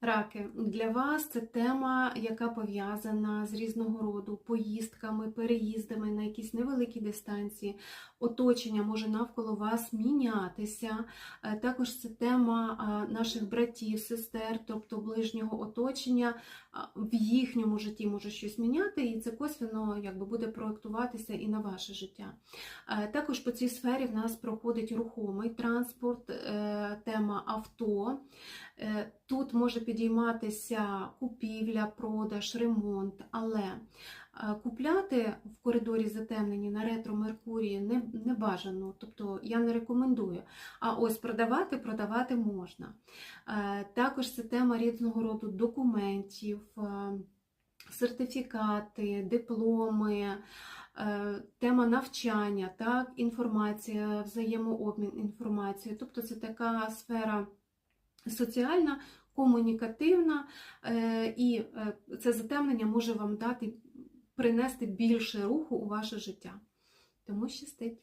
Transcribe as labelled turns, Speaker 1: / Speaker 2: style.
Speaker 1: Раки, для вас це тема, яка пов'язана з різного роду поїздками, переїздами на якісь невеликі дистанції. Оточення може навколо вас мінятися. Е, Також це тема наших братів, сестер, тобто ближнього оточення. В їхньому житті може щось міняти, і це косвенно якби буде проектуватися і на ваше життя. Е, Також по цій сфері в нас проходить рухомий транспорт, е, тема авто. Тут може підійматися купівля, продаж, ремонт, але е, купляти в коридорі затемнені на ретро Меркурії не, не бажано, тобто я не рекомендую. А ось продавати, продавати можна. Е, Також це тема різного роду документів, е, сертифікати, дипломи. Тема навчання, так, інформація, взаємообмін інформацією. Тобто це така сфера соціальна, комунікативна, е, і е, це затемнення може вам дати принести більше руху у ваше життя. Тому щастить.